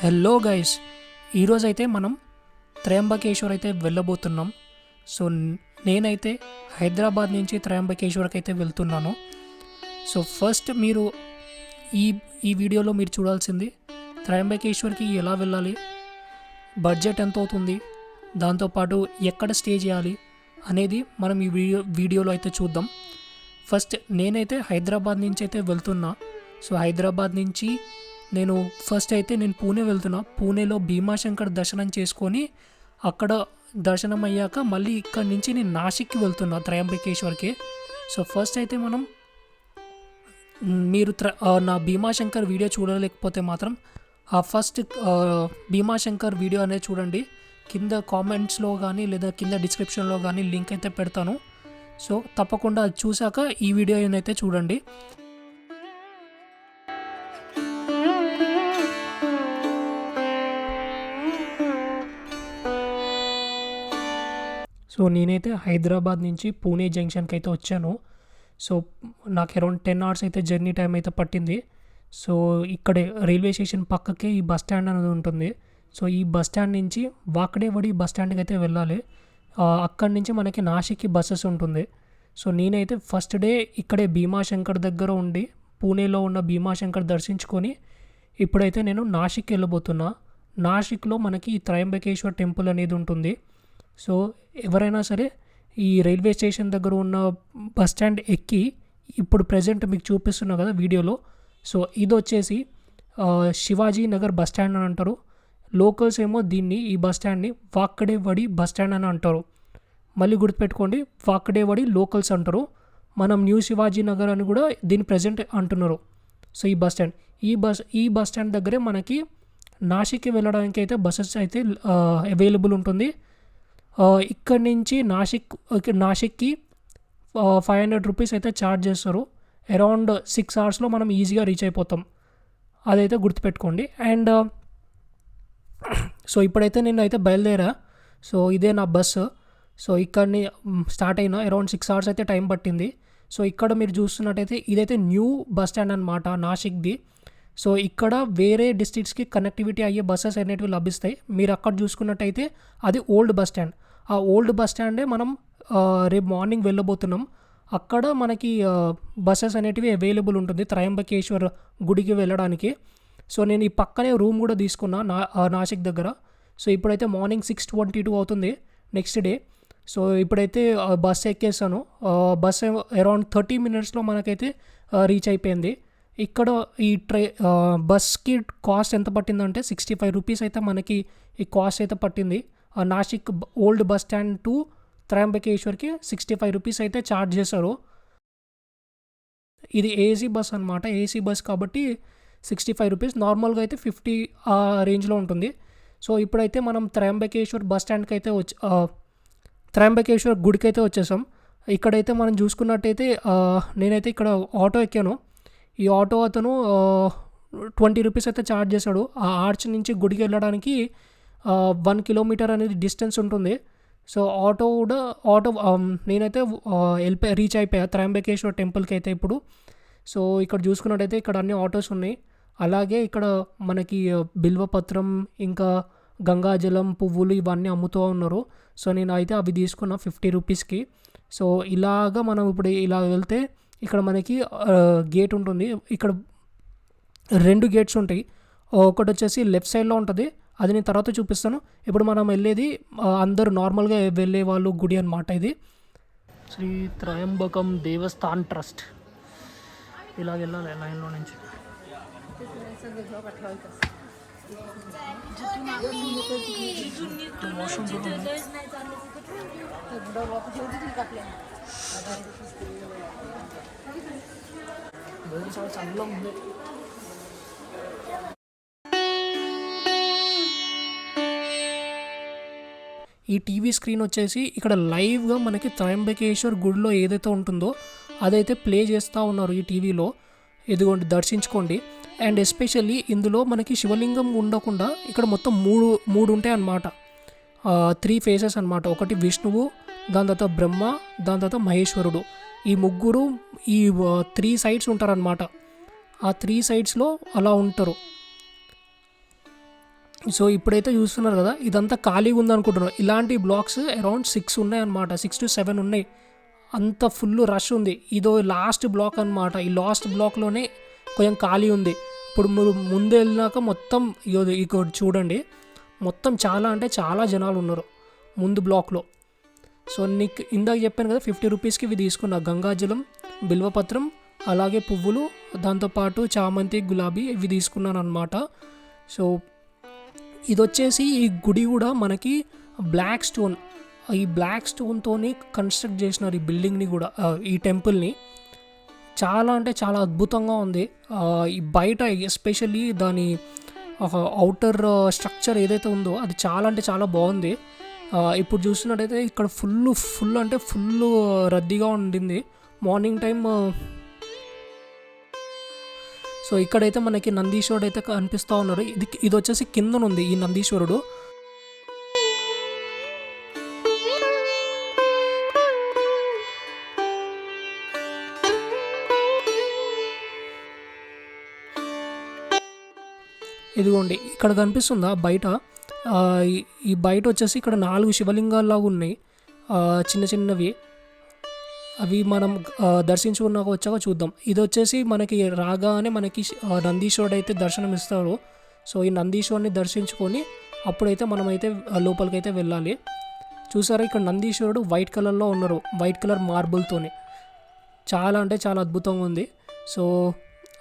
Hello guys ఈరోజైతే మనం త్రయంబకేశ్వర్ అయితే వెళ్ళబోతున్నాం. సో నేనైతే హైదరాబాద్ నుంచి త్రయంబకేశ్వర్కి అయితే వెళ్తున్నాను. సో ఫస్ట్ మీరు ఈ ఈ వీడియోలో మీరు చూడాల్సింది త్రయంబకేశ్వర్కి ఎలా వెళ్ళాలి బడ్జెట్ ఎంత అవుతుంది దాంతోపాటు ఎక్కడ స్టే చేయాలి అనేది మనం ఈ వీడియో వీడియోలో అయితే చూద్దాం. ఫస్ట్ నేనైతే హైదరాబాద్ నుంచి అయితే వెళ్తున్నా. సో హైదరాబాద్ నుంచి నేను ఫస్ట్ అయితే నేను పూణే వెళ్తున్నా. పూణేలో భీమాశంకర్ దర్శనం చేసుకొని అక్కడ దర్శనం అయ్యాక మళ్ళీ ఇక్కడ నుంచి నేను నాసిక్కి వెళ్తున్నా త్రయంబకేశ్వర్కి. సో ఫస్ట్ అయితే మనం మీరు త్ర నా భీమాశంకర్ వీడియో చూడలేకపోతే మాత్రం ఆ ఫస్ట్ భీమాశంకర్ వీడియో అనేది చూడండి. కింద కామెంట్స్లో కానీ లేదా కింద డిస్క్రిప్షన్లో కానీ లింక్ అయితే పెడతాను. సో తప్పకుండా అది చూశాక ఈ వీడియో అయితే చూడండి. సో నేనైతే హైదరాబాద్ నుంచి పూణే జంక్షన్కి అయితే వచ్చాను. సో నాకు అరౌండ్ టెన్ అవర్స్ అయితే జర్నీ టైం అయితే పట్టింది. సో ఇక్కడే రైల్వే స్టేషన్ పక్కకే ఈ బస్ స్టాండ్ అనేది ఉంటుంది. సో ఈ బస్ స్టాండ్ నుంచి వాకడేవడి బస్ స్టాండ్కి అయితే వెళ్ళాలి. అక్కడి నుంచి మనకి నాసిక్కి బస్సెస్ ఉంటుంది. సో నేనైతే ఫస్ట్ డే ఇక్కడే భీమాశంకర్ దగ్గర ఉండి పూణేలో ఉన్న భీమాశంకర్ దర్శించుకొని ఇప్పుడైతే నేను నాసిక్ వెళ్ళబోతున్నా. నాసిక్లో మనకి త్రయంబకేశ్వర్ టెంపుల్ అనేది ఉంటుంది. సో ఎవరైనా సరే ఈ రైల్వే స్టేషన్ దగ్గర ఉన్న బస్ స్టాండ్ ఎక్కి ఇప్పుడు ప్రజెంట్ మీకు చూపిస్తున్నా కదా వీడియోలో. సో ఇది వచ్చేసి శివాజీ నగర్ బస్ స్టాండ్ అని అంటారు. లోకల్స్ ఏమో దీన్ని ఈ బస్ స్టాండ్ని వాక్కడేవడి బస్ స్టాండ్ అని అంటారు. మళ్ళీ గుర్తుపెట్టుకోండి వాక్కడేవడి లోకల్స్ అంటారు. మనం న్యూ శివాజీ నగర్ అని కూడా దీన్ని ప్రజెంట్ అంటున్నారు. సో ఈ బస్ స్టాండ్ ఈ బస్ ఈ బస్ స్టాండ్ దగ్గరే మనకి నాసిక్కి వెళ్ళడానికి అయితే బస్సెస్ అయితే అవైలబుల్ ఉంటుంది. ఇక్కడ నుంచి నాసిక్ నాసిక్కి ఫైవ్ హండ్రెడ్ రూపీస్ అయితే ఛార్జ్ చేస్తారు. అరౌండ్ సిక్స్ అవర్స్లో మనం ఈజీగా రీచ్ అయిపోతాం. అదైతే గుర్తుపెట్టుకోండి. అండ్ సో ఇప్పుడైతే నేను అయితే బయలుదేరా. సో ఇదే నా బస్సు సో ఇక్కడిని స్టార్ట్ అయిన అరౌండ్ సిక్స్ అవర్స్ అయితే టైం పట్టింది. సో ఇక్కడ మీరు చూస్తున్నట్టయితే ఇదైతే న్యూ బస్ స్టాండ్ అనమాట నాసిక్ది. సో ఇక్కడ వేరే డిస్ట్రిక్ట్స్కి కనెక్టివిటీ అయ్యే బస్సెస్ అనేటివి లభిస్తాయి. మీరు అక్కడ చూసుకున్నట్టయితే అది ఓల్డ్ బస్ స్టాండ్ ఆ ఓల్డ్ బస్ స్టాండే మనం రేపు మార్నింగ్ వెళ్ళబోతున్నాం. అక్కడ మనకి బస్సెస్ అనేటివి అవైలబుల్ ఉంటుంది త్రయంబకేశ్వర్ గుడికి వెళ్ళడానికి. సో నేను ఈ పక్కనే రూమ్ కూడా తీసుకున్నా నా నాసిక్ దగ్గర. సో ఇప్పుడైతే మార్నింగ్ సిక్స్ ట్వంటీ టూ అవుతుంది నెక్స్ట్ డే. సో ఇప్పుడైతే బస్ ఎక్కేసాను. బస్ అరౌండ్ థర్టీ మినిట్స్లో మనకైతే రీచ్ అయిపోయింది. ఇక్కడ ఈ ట్రై బస్కి కాస్ట్ ఎంత పట్టిందంటే సిక్స్టీ ఫైవ్ రూపీస్ అయితే మనకి ఈ కాస్ట్ అయితే పట్టింది. Nashik old bus stand to త్రయంబకేశ్వర్కి sixty five rupees అయితే ఛార్జ్ చేశారు. ఇది ఏసీ బస్ అనమాట ఏసీ బస్ కాబట్టి సిక్స్టీ ఫైవ్ రూపీస్. నార్మల్గా అయితే ఫిఫ్టీ ఆ రేంజ్లో ఉంటుంది. సో ఇప్పుడైతే మనం త్రయంబకేశ్వర్ బస్ స్టాండ్కి అయితే వచ్చి త్రయంబకేశ్వర్ గుడికి అయితే వచ్చేసాం. ఇక్కడైతే మనం చూసుకున్నట్టయితే నేనైతే ఇక్కడ ఆటో ఎక్కాను. ఈ ఆటో అతను ట్వంటీ రూపీస్ అయితే ఛార్జ్ చేశాడు. ఆ ఆర్చ్ నుంచి గుడికి వెళ్ళడానికి వన్ కిలోమీటర్ అనేది డిస్టెన్స్ ఉంటుంది. సో ఆటో కూడా ఆటో um, నేనైతే వెళ్ళిపోయి రీచ్ అయిపోయా. త్రయంబకేశ్వర్ టెంపుల్కి అయితే ఇప్పుడు. సో ఇక్కడ చూసుకున్నట్టయితే ఇక్కడ అన్ని ఆటోస్ ఉన్నాయి. అలాగే ఇక్కడ మనకి బిల్వపత్రం ఇంకా గంగాజలం పువ్వులు ఇవన్నీ అమ్ముతూ ఉన్నారు. సో నేను అయితే అవి తీసుకున్న ఫిఫ్టీ రూపీస్కి సో ఇలాగా మనం ఇప్పుడు ఇలా వెళ్తే ఇక్కడ మనకి గేట్ ఉంటుంది. ఇక్కడ రెండు గేట్స్ ఉంటాయి. ఒకటి వచ్చేసి లెఫ్ట్ సైడ్లో ఉంటుంది. అది నేను తర్వాత చూపిస్తాను. ఇప్పుడు మనం వెళ్ళేది అందరు అందరూ నార్మల్గా వెళ్ళే వాళ్ళు గుడి అనమాట ఇది. శ్రీ త్రయంబకం దేవస్థాన్ ట్రస్ట్. ఇలా వెళ్ళాలి లైన్లో నుంచి. చాలా చల్లగా ఉంది ఈ టీవీ స్క్రీన్ వచ్చేసి ఇక్కడ లైవ్గా మనకి త్రయంబకేశ్వర్ గుడిలో ఏదైతే ఉంటుందో అదైతే ప్లే చేస్తూ ఉన్నారు ఈ టీవీలో. ఇదిగోండి దర్శించుకోండి. అండ్ ఎస్పెషల్లీ ఇందులో మనకి శివలింగం ఉండకుండా ఇక్కడ మొత్తం మూడు మూడు ఉంటాయి అన్నమాట త్రీ ఫేసెస్ అన్నమాట. ఒకటి విష్ణువు దాని తర్వాత బ్రహ్మ దాని తర్వాత మహేశ్వరుడు. ఈ ముగ్గురు ఈ త్రీ సైడ్స్ ఉంటారనమాట ఆ త్రీ సైడ్స్లో అలా ఉంటారు. సో ఇప్పుడైతే చూస్తున్నారు కదా ఇదంతా ఖాళీగా ఉందనుకుంటున్నారు. ఇలాంటి బ్లాక్స్ అరౌండ్ సిక్స్ ఉన్నాయన్నమాట. సిక్స్ టు సెవెన్ ఉన్నాయి. అంత ఫుల్ రష్ ఉంది. ఇదో లాస్ట్ బ్లాక్ అనమాట ఈ లాస్ట్ బ్లాక్లోనే కొంచెం ఖాళీ ఉంది. ఇప్పుడు మీరు ముందు వెళ్ళినాక మొత్తం ఇగో చూడండి. మొత్తం చాలా అంటే చాలా జనాలు ఉన్నారు ముందు బ్లాక్లో సో నీకు ఇందాక చెప్పాను కదా ఫిఫ్టీ రూపీస్కి ఇవి తీసుకున్నా. గంగాజలం బిల్వపత్రం అలాగే పువ్వులు దాంతోపాటు చామంతి గులాబీ ఇవి తీసుకున్నాను అనమాట సో ఇది వచ్చేసి ఈ గుడి కూడా మనకి బ్లాక్ స్టోన్ ఈ బ్లాక్ స్టోన్తోని కన్స్ట్రక్ట్ చేసినారు ఈ బిల్డింగ్ని కూడా ఈ టెంపుల్ని. చాలా అంటే చాలా అద్భుతంగా ఉంది. ఈ బయట ఎస్పెషల్లీ దాని అవుటర్ స్ట్రక్చర్ ఏదైతే ఉందో అది చాలా అంటే చాలా బాగుంది. ఇప్పుడు చూస్తున్నట్టయితే ఇక్కడ ఫుల్ ఫుల్ అంటే ఫుల్ రద్దీగా ఉండింది. మార్నింగ్ టైం సో ఇక్కడైతే మనకి నందీశ్వరుడు అయితే కనిపిస్తూ ఉన్నారు. ఇది ఇది వచ్చేసి కిందనుంది ఈ నందీశ్వరుడు. ఇదిగోండి ఇక్కడ కనిపిస్తుందా బయట? ఈ- బయట వచ్చేసి ఇక్కడ నాలుగు శివలింగాల్లాగా ఉన్నాయి చిన్న చిన్నవి. అవి మనం దర్శించుకున్నాక వచ్చాక చూద్దాం. ఇది వచ్చేసి మనకి రాగానే మనకి నందీశ్వరుడు అయితే దర్శనం ఇస్తారు సో ఈ నందీశ్వరుని దర్శించుకొని అప్పుడైతే మనమైతే లోపలికైతే వెళ్ళాలి. చూసారా ఇక్కడ నందీశ్వరుడు వైట్ కలర్లో ఉన్నారు. వైట్ కలర్ మార్బుల్తోనే. చాలా అంటే చాలా అద్భుతంగా ఉంది. సో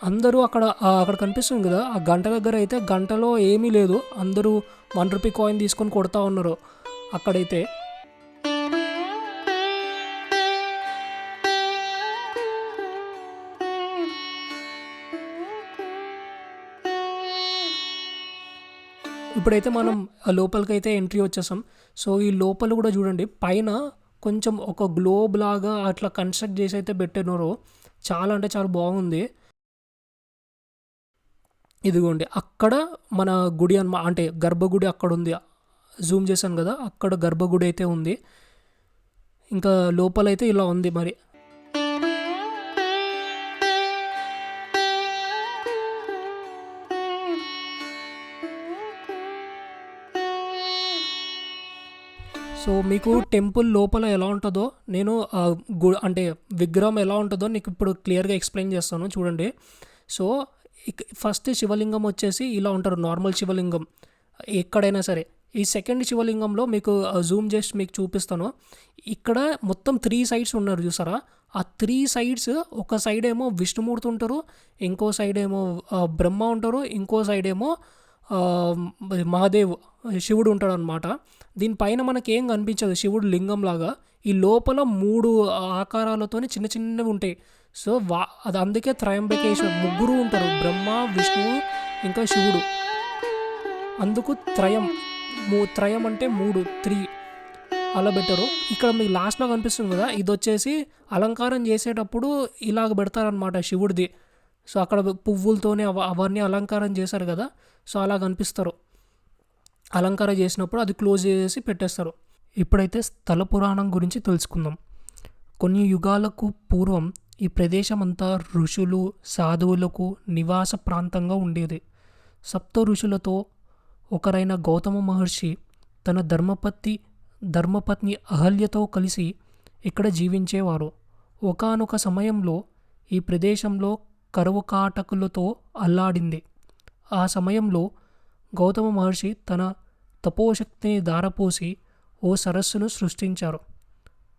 అందరూ అక్కడ అక్కడ కనిపిస్తుంది కదా ఆ గంట దగ్గర అయితే గంటలో ఏమీ లేదు. అందరూ వన్ రూపీ కాయిన్ తీసుకొని కొడతా ఉన్నారు అక్కడైతే. ఇప్పుడైతే మనం లోపలికైతే ఎంట్రీ వచ్చేసాం. సో ఈ లోపల కూడా చూడండి పైన కొంచెం ఒక గ్లోబ్ లాగా అట్లా కన్స్ట్రక్ట్ చేసి అయితే పెట్టినారు చాలా అంటే చాలా బాగుంది. ఇదిగోండి అక్కడ మన గుడి అన్నమా అంటే గర్భగుడి అక్కడ ఉంది. జూమ్ చేశాను కదా అక్కడ గర్భగుడి అయితే ఉంది. ఇంకా లోపలైతే ఇలా ఉంది మరి. సో మీకు టెంపుల్ లోపల ఎలా ఉంటుందో నేను గు అంటే విగ్రహం ఎలా ఉంటుందో నీకు ఇప్పుడు క్లియర్గా ఎక్స్ప్లెయిన్ చేస్తాను చూడండి. సో ఇక్- ఫస్ట్ శివలింగం వచ్చేసి ఇలా ఉంటారు నార్మల్ శివలింగం. ఎక్కడైనా సరే. ఈ సెకండ్ శివలింగంలో మీకు జూమ్ చేసి మీకు చూపిస్తాను. ఇక్కడ మొత్తం త్రీ సైడ్స్ ఉన్నారు చూసారా? ఆ త్రీ సైడ్స్ ఒక సైడ్ ఏమో విష్ణుమూర్తి ఉంటారు ఇంకో సైడ్ ఏమో బ్రహ్మ ఉంటారు ఇంకో సైడ్ ఏమో మహాదేవ్ శివుడు ఉంటాడు అనమాట దీనిపైన మనకేం కనిపించదు. శివుడు లింగం లాగా ఈ లోపల మూడు ఆకారాలతోనే చిన్న చిన్నవి ఉంటాయి. సో వా అది అందుకే త్రయంబకేశ్వర ముగ్గురు ఉంటారు. బ్రహ్మ విష్ణువు ఇంకా శివుడు. అందుకు త్రయం మూ త్రయం అంటే మూడు త్రీ అలా పెట్టారు. ఇక్కడ మీకు లాస్ట్లో కనిపిస్తుంది కదా ఇది వచ్చేసి అలంకారం చేసేటప్పుడు ఇలాగ పెడతారనమాట శివుడిది. సో అక్కడ పువ్వులతోనే అవ అవన్నీ అలంకారం చేశారు కదా సో అలా కనిపిస్తారు. అలంకారం చేసినప్పుడు అది క్లోజ్ చేసి పెట్టేస్తారు. ఇప్పుడైతే స్థల పురాణం గురించి తెలుసుకుందాం. కొన్ని యుగాలకు పూర్వం ఈ ప్రదేశం అంతా ఋషులు సాధువులకు నివాస ప్రాంతంగా ఉండేది. సప్త ఋషులతో ఒకరైన గౌతమ మహర్షి తన ధర్మపత్ని ధర్మపత్ని అహల్యతో కలిసి ఇక్కడ జీవించేవారు. ఒకానొక సమయంలో ఈ ప్రదేశంలో కరువు కాటకులతో అల్లాడింది. ఆ సమయంలో గౌతమ మహర్షి తన తపోశక్తిని దారపోసి ఓ సరస్సును సృష్టించారు.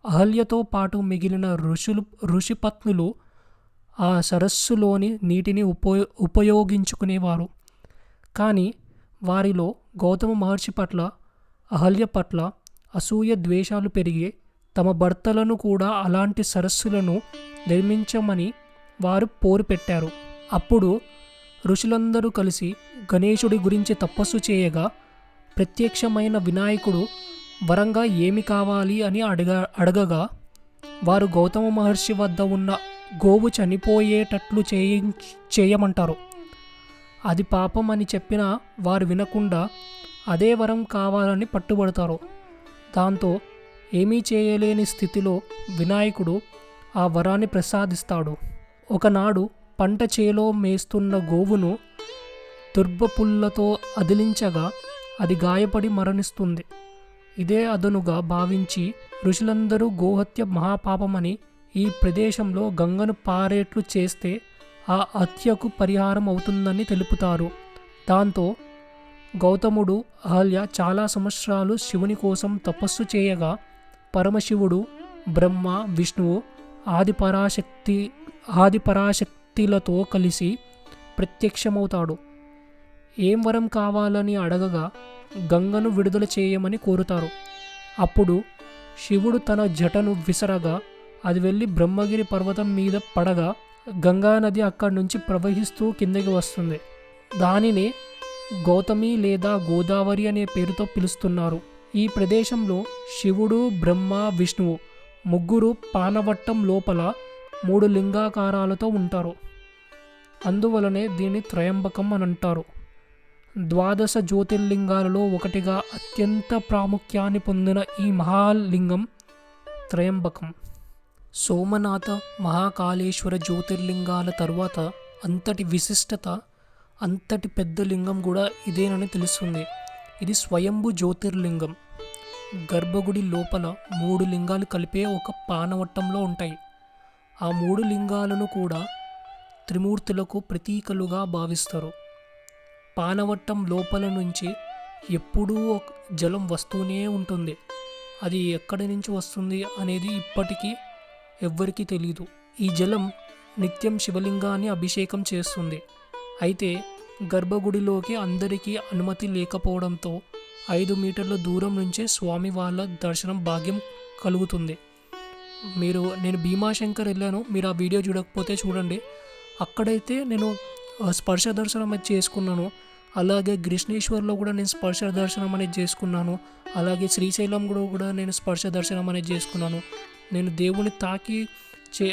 అహల్యతో పాటు మిగిలిన ఋషులు ఋషిపత్నులు ఆ సరస్సులోని నీటిని ఉపయో ఉపయోగించుకునేవారు. కానీ వారిలో గౌతమ మహర్షి పట్ల అహల్య పట్ల అసూయ ద్వేషాలు పెరిగి తమ భర్తలను కూడా అలాంటి సరస్సులను నిర్మించమని వారు పోరు పెట్టారు. అప్పుడు ఋషులందరూ కలిసి గణేశుడి గురించి తపస్సు చేయగా ప్రత్యక్షమైన వినాయకుడు వరంగా ఏమి కావాలి? అని అడగ అడగగా వారు గౌతమ మహర్షి వద్ద ఉన్న గోవు చనిపోయేటట్లు చేయి చేయమంటారు. అది పాపం అని చెప్పినా వారు వినకుండా అదే వరం కావాలని పట్టుబడతారు. దాంతో ఏమీ చేయలేని స్థితిలో వినాయకుడు ఆ వరాన్ని ప్రసాదిస్తాడు. ఒకనాడు పంట చేలో మేస్తున్న గోవును దుర్బపుల్లతో అదిలించగా అది గాయపడి మరణిస్తుంది. ఇదే అదనుగా భావించి ఋషులందరూ గోహత్య మహాపాపమని ఈ ప్రదేశంలో గంగను పారేట్లు చేస్తే ఆ హత్యకు పరిహారం అవుతుందని తెలుపుతారు. దాంతో గౌతముడు అహల్య చాలా సంవత్సరాలు శివుని కోసం తపస్సు చేయగా పరమశివుడు బ్రహ్మ విష్ణువు ఆదిపరాశక్తి ఆదిపరాశక్తి భక్తులతో కలిసి ప్రత్యక్షమవుతాడు. ఏం వరం కావాలని అడగగా గంగను విడుదల చేయమని కోరుతారు. అప్పుడు శివుడు తన జటను విసరగా అది వెళ్ళి బ్రహ్మగిరి పర్వతం మీద పడగా గంగా నది అక్కడి నుంచి ప్రవహిస్తూ కిందకి వస్తుంది. దానిని గౌతమి లేదా గోదావరి అనే పేరుతో పిలుస్తున్నారు. ఈ ప్రదేశంలో శివుడు బ్రహ్మ విష్ణువు ముగ్గురు పానవట్టం లోపల మూడు లింగాకారాలతో ఉంటారు. అందువలనే దీన్ని త్రయంబకం అని అంటారు ద్వాదశ జ్యోతిర్లింగాలలో ఒకటిగా అత్యంత ప్రాముఖ్యాన్ని పొందిన ఈ మహాలింగం త్రయంబకం. సోమనాథ మహాకాళేశ్వర జ్యోతిర్లింగాల తర్వాత అంతటి విశిష్టత అంతటి పెద్ద లింగం కూడా ఇదేనని తెలుస్తుంది. ఇది స్వయంభు జ్యోతిర్లింగం. గర్భగుడి లోపల మూడు లింగాలు కలిపే ఒక పానవట్టంలో ఉంటాయి. ఆ మూడు లింగాలను కూడా త్రిమూర్తులకు ప్రతీకలుగా భావిస్తారు. పానవట్టం లోపల నుంచి ఎప్పుడూ ఒక జలం వస్తూనే ఉంటుంది. అది ఎక్కడి నుంచి వస్తుంది అనేది ఇప్పటికీ ఎవ్వరికీ తెలియదు ఈ జలం నిత్యం శివలింగాన్ని అభిషేకం చేస్తుంది. అయితే గర్భగుడిలోకి అందరికీ అనుమతి లేకపోవడంతో ఐదు మీటర్ల దూరం నుంచే స్వామి వాళ్ళ దర్శనం భాగ్యం కలుగుతుంది. మీరు నేను భీమాశంకర్ వెళ్ళాను. మీరు ఆ వీడియో చూడకపోతే చూడండి. అక్కడైతే నేను స్పర్శ దర్శనం అయితే చేసుకున్నాను. అలాగే గ్రీష్ణేశ్వర్లో కూడా నేను స్పర్శ దర్శనం అనేది చేసుకున్నాను. అలాగే శ్రీశైలం కూడా కూడా నేను స్పర్శ దర్శనం అనేది చేసుకున్నాను. నేను దేవుని తాకి చే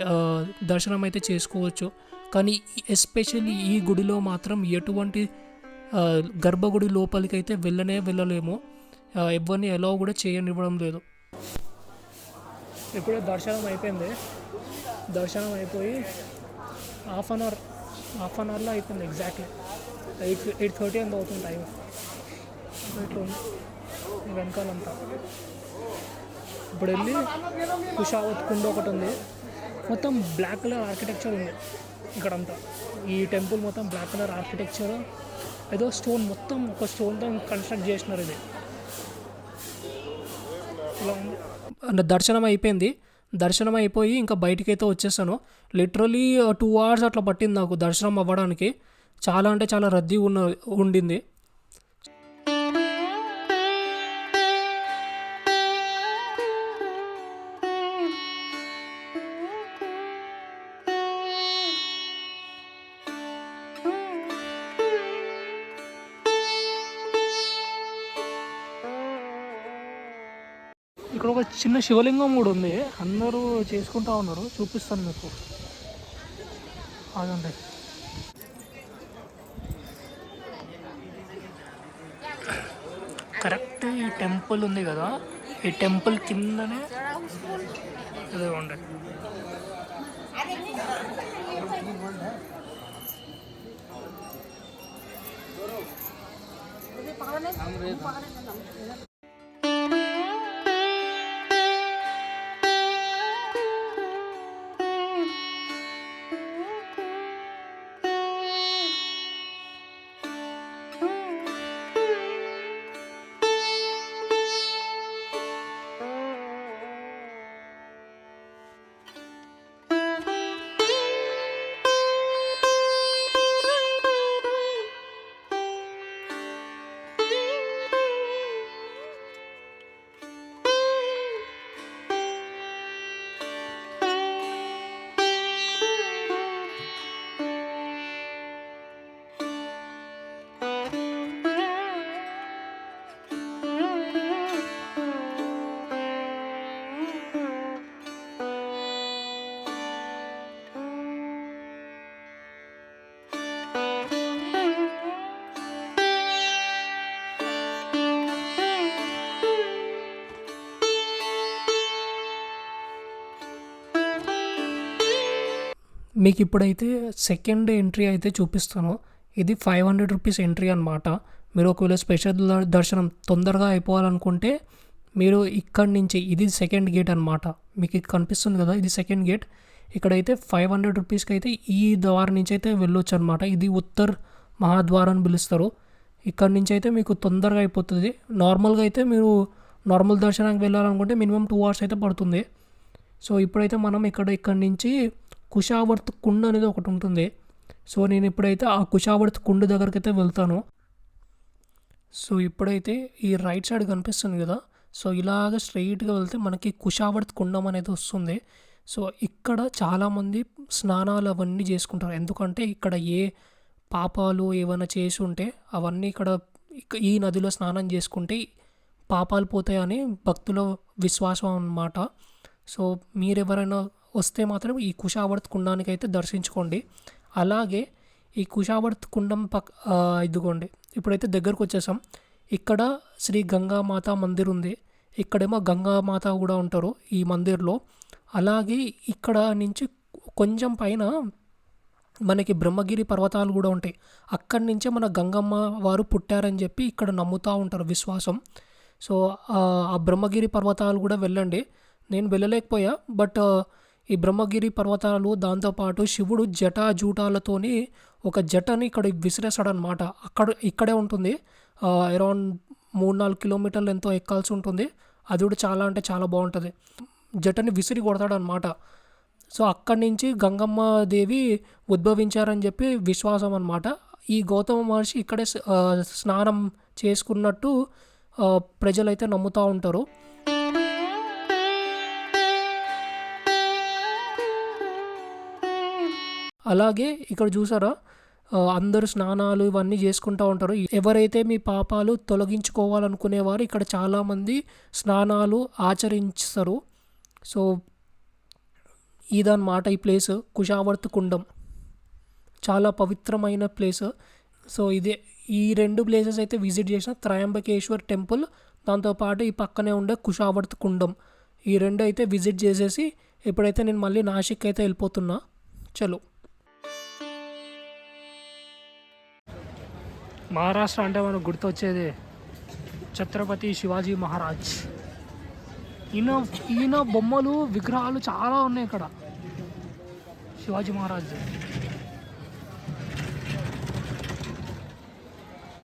దర్శనం అయితే చేసుకోవచ్చు. కానీ ఎస్పెషల్లీ ఈ గుడిలో మాత్రం ఎటువంటి గర్భగుడి లోపలికి అయితే వెళ్ళనే వెళ్ళలేము. ఎవరిని ఎలా కూడా చేయనివ్వడం లేదు. ఇప్పుడే దర్శనం అయిపోయింది. దర్శనం అయిపోయి half an hour half an అవర్లో అయిపోయింది ఎగ్జాక్ట్లీ ఎయిట్ ఎయిట్ థర్టీ అంత అవుతుంది టైం ఇట్లా ఉంది. వెనకాలంతా. ఇప్పుడు వెళ్ళి కుషావత్ కుండ ఒకటి ఉంది. మొత్తం బ్లాక్ కలర్ ఆర్కిటెక్చర్ ఉంది ఇక్కడంతా. ఈ టెంపుల్ మొత్తం బ్లాక్ కలర్ ఆర్కిటెక్చర్ ఏదో స్టోన్ మొత్తం ఒక స్టోన్తో కన్స్ట్రక్ట్ చేసినారు ఇది. ఇలా ఉంది. దర్శనం అయిపోయింది. దర్శనం అయిపోయి ఇంకా బయటికైతే వచ్చేసాను. లిటరలీ uh, టూ అవర్స్ అట్లా పట్టింది నాకు దర్శనం అవ్వడానికి. చాలా అంటే చాలా రద్దీ ఉన్న ఉండింది. ఇక్కడ ఒక చిన్న శివలింగం కూడా ఉంది. అందరూ చేసుకుంటా ఉన్నారు. చూపిస్తాను మీకు. ఆగండి. కరెక్ట్ ఈ టెంపుల్ ఉంది కదా. ఈ టెంపుల్ కిందనే ఇదే ఉండే. మీకు ఇప్పుడైతే సెకండ్ ఎంట్రీ అయితే చూపిస్తాను. ఇది ఫైవ్ హండ్రెడ్ రూపీస్ ఎంట్రీ అనమాట మీరు ఒకవేళ స్పెషల్ దర్శనం తొందరగా అయిపోవాలనుకుంటే మీరు ఇక్కడి నుంచి ఇది సెకండ్ గేట్ అనమాట మీకు ఇది కనిపిస్తుంది కదా ఇది సెకండ్ గేట్ ఇక్కడైతే ఫైవ్ హండ్రెడ్ రూపీస్కి అయితే ఈ ద్వారం నుంచి అయితే వెళ్ళొచ్చు అనమాట ఇది ఉత్తర్ మహాద్వారం అని పిలుస్తారు. ఇక్కడ నుంచి అయితే మీకు తొందరగా అయిపోతుంది. నార్మల్గా అయితే మీరు నార్మల్ దర్శనానికి వెళ్ళాలనుకుంటే మినిమం టూ అవర్స్ అయితే పడుతుంది. సో ఇప్పుడైతే మనం ఇక్కడ ఇక్కడి నుంచి కుషావర్త్ కుండ్ అనేది ఒకటి ఉంటుంది. సో నేను ఇప్పుడైతే ఆ కుషావర్త్ కుండ్ దగ్గరికి అయితే వెళ్తాను. సో ఇప్పుడైతే ఈ రైట్ సైడ్ కనిపిస్తుంది కదా. సో ఇలాగ స్ట్రైట్గా వెళ్తే మనకి కుషావర్త్ కుండం అనేది వస్తుంది. సో ఇక్కడ చాలామంది స్నానాలు అవన్నీ చేసుకుంటారు. ఎందుకంటే ఇక్కడ ఏ పాపాలు ఏమైనా చేసి ఉంటే అవన్నీ ఇక్కడ ఈ నదిలో స్నానం చేసుకుంటే పాపాలు పోతాయని భక్తుల విశ్వాసం అన్నమాట. సో మీరు ఎవరైనా వస్తే మాత్రం ఈ కుషావర్త్ కుండానికి అయితే దర్శించుకోండి. అలాగే ఈ కుషావర్త్ కుండం పక్ ఇదిగోండి. ఇప్పుడైతే దగ్గరకు వచ్చేసాం ఇక్కడ శ్రీ గంగామాత మందిర్ ఉంది. ఇక్కడేమో గంగామాత కూడా ఉంటారు ఈ మందిర్లో. అలాగే ఇక్కడ నుంచి కొంచెం పైన మనకి బ్రహ్మగిరి పర్వతాలు కూడా ఉంటాయి. అక్కడి నుంచే మన గంగమ్మ వారు పుట్టారని చెప్పి ఇక్కడ నమ్ముతూ ఉంటారు విశ్వాసం. సో ఆ ఆ బ్రహ్మగిరి పర్వతాలు కూడా వెళ్ళండి. నేను వెళ్ళలేకపోయా బట్ ఈ బ్రహ్మగిరి పర్వతాలు దాంతోపాటు శివుడు జటాజూటాలతోని ఒక జటని ఇక్కడ విసిరేస్తాడనమాట అక్కడ ఇక్కడే ఉంటుంది. అరౌండ్ మూడు నాలుగు కిలోమీటర్లు ఎంతో ఎక్కాల్సి ఉంటుంది. అది కూడా చాలా అంటే చాలా బాగుంటుంది. జటని విసిరి కొడతాడనమాట సో అక్కడి నుంచి గంగమ్మ దేవి ఉద్భవించారని చెప్పి విశ్వాసం అనమాట ఈ గౌతమ మహర్షి ఇక్కడే స్నానం చేసుకున్నట్టు ప్రజలైతే నమ్ముతూ ఉంటారు. అలాగే ఇక్కడ చూసారా? అందరూ స్నానాలు ఇవన్నీ చేసుకుంటూ ఉంటారు. ఎవరైతే మీ పాపాలు తొలగించుకోవాలనుకునేవారు ఇక్కడ చాలామంది స్నానాలు ఆచరిస్తారు సో ఇదన్నమాట ఈ ప్లేస్. కుషావర్త్ కుండం. చాలా పవిత్రమైన ప్లేస్. సో ఇదే ఈ రెండు ప్లేసెస్ అయితే విజిట్ చేసిన త్రయంబకేశ్వర్ టెంపుల్ దాంతోపాటు ఈ పక్కనే ఉండే కుషావర్త్ కుండం. ఈ రెండు అయితే విజిట్ చేసేసి ఇప్పుడైతే నేను మళ్ళీ నాసిక్ అయితే వెళ్ళిపోతున్నా. చలో. మహారాష్ట్ర అంటే మనకు గుర్తొచ్చేది ఛత్రపతి శివాజీ మహారాజ్. ఈయన ఈయన బొమ్మలు విగ్రహాలు చాలా ఉన్నాయి ఇక్కడ. శివాజీ మహారాజ్.